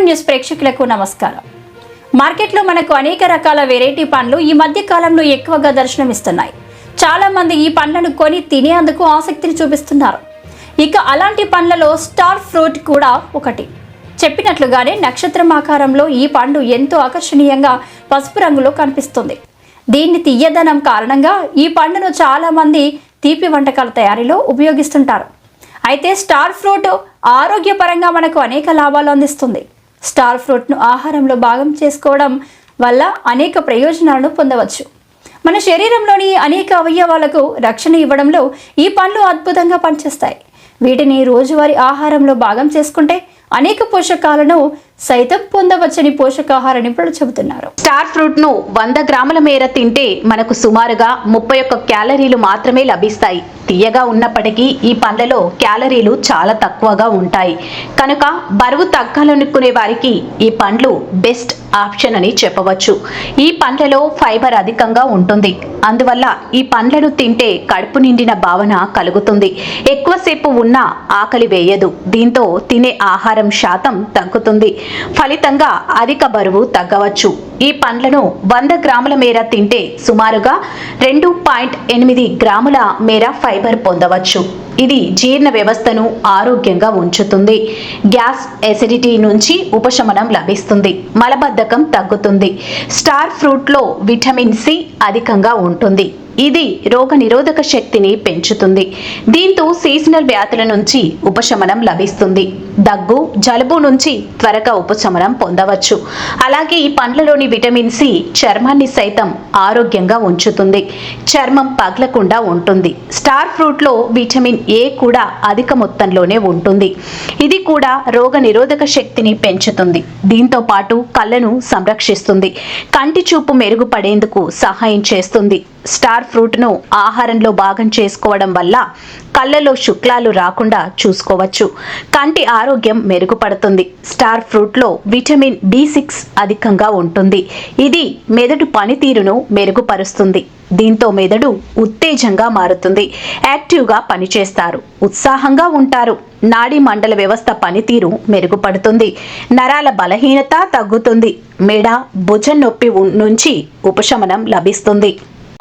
Seven news ప్రేక్షకులకు నమస్కారం. మార్కెట్లో మనకు అనేక రకాల వెరైటీ పండ్లు ఈ మధ్య కాలంలో ఎక్కువగా దర్శనమిస్తున్నాయి. చాలా మంది ఈ పండ్లను కొని తినేందుకు ఆసక్తిని చూపిస్తున్నారు. ఇక అలాంటి పండ్లలో స్టార్ ఫ్రూట్ కూడా ఒకటి. చెప్పినట్లుగానే నక్షత్రం ఆకారంలో ఈ పండు ఎంతో ఆకర్షణీయంగా పసుపు రంగులో కనిపిస్తుంది. దీన్ని తీయదనం కారణంగా ఈ పండును చాలా మంది తీపి వంటకాల తయారీలో ఉపయోగిస్తుంటారు. అయితే స్టార్ ఫ్రూట్ ఆరోగ్యపరంగా మనకు అనేక లాభాలు అందిస్తుంది. స్టార్ ఫ్రూట్ను ఆహారంలో భాగం చేసుకోవడం వల్ల అనేక ప్రయోజనాలను పొందవచ్చు. మన శరీరంలోని అనేక అవయవాలకు రక్షణ ఇవ్వడంలో ఈ పండ్లు అద్భుతంగా పనిచేస్తాయి. వీటిని రోజువారీ ఆహారంలో భాగం చేసుకుంటే అనేక పోషకాలను సైతం పొందవచ్చని పోషకాహార నిపుణులు చెబుతున్నారు. స్టార్ ఫ్రూట్ను వంద గ్రాముల మేర తింటే మనకు సుమారుగా ముప్పై ఒక్క క్యాలరీలు మాత్రమే లభిస్తాయి. తీయగా ఉన్నప్పటికీ ఈ పండ్లలో క్యాలరీలు చాలా తక్కువగా ఉంటాయి. కనుక బరువు తగ్గాలనుకునే వారికి ఈ పండ్లు బెస్ట్ ఆప్షన్ అని చెప్పవచ్చు. ఈ పండ్లలో ఫైబర్ అధికంగా ఉంటుంది. అందువల్ల ఈ పండ్లను తింటే కడుపు నిండిన భావన కలుగుతుంది. ఎక్కువసేపు ఉన్న ఆకలి వేయదు. దీంతో తినే ఆహారం శాతం తగ్గుతుంది. ఫలితంగా అధిక బరువు తగ్గవచ్చు. ఈ పండ్లను వంద గ్రాముల మేర తింటే సుమారుగా రెండు పాయింట్ ఎనిమిది గ్రాముల మేర ఫైబర్ పొందవచ్చు. ఇది జీర్ణ వ్యవస్థను ఆరోగ్యంగా ఉంచుతుంది. గ్యాస్ ఎసిడిటీ నుంచి ఉపశమనం లభిస్తుంది. మలబద్ధకం తగ్గుతుంది. స్టార్ ఫ్రూట్లో విటమిన్ సి అధికంగా ఉంటుంది. ఇది రోగ నిరోధక శక్తిని పెంచుతుంది. దీంతో సీజనల్ వ్యాధుల నుంచి ఉపశమనం లభిస్తుంది. దగ్గు జలుబు నుంచి త్వరగా ఉపశమనం పొందవచ్చు. అలాగే ఈ పండ్లలోని విటమిన్ సి చర్మాన్ని సైతం ఆరోగ్యంగా ఉంచుతుంది. చర్మం పగలకుండా ఉంటుంది. స్టార్ ఫ్రూట్లో విటమిన్ ఏ కూడా అధిక మొత్తంలోనే ఉంటుంది. ఇది కూడా రోగ నిరోధక శక్తిని పెంచుతుంది. దీంతో పాటు కళ్ళను సంరక్షిస్తుంది. కంటి చూపు మెరుగుపడేందుకు సహాయం చేస్తుంది. స్టార్ ఫ్రూట్ను ఆహారంలో భాగం చేసుకోవడం వల్ల కళ్ళలో శుక్లాలు రాకుండా చూసుకోవచ్చు. కంటి ఆరోగ్యం మెరుగుపడుతుంది. స్టార్ ఫ్రూట్లో విటమిన్ బి సిక్స్ అధికంగా ఉంటుంది. ఇది మెదడు పనితీరును మెరుగుపరుస్తుంది. దీంతో మెదడు ఉత్తేజంగా మారుతుంది. యాక్టివ్గా పనిచేస్తారు. ఉత్సాహంగా ఉంటారు. నాడీ మండల వ్యవస్థ పనితీరు మెరుగుపడుతుంది. నరాల బలహీనత తగ్గుతుంది. మెడ భుజం నొప్పి నుంచి ఉపశమనం లభిస్తుంది.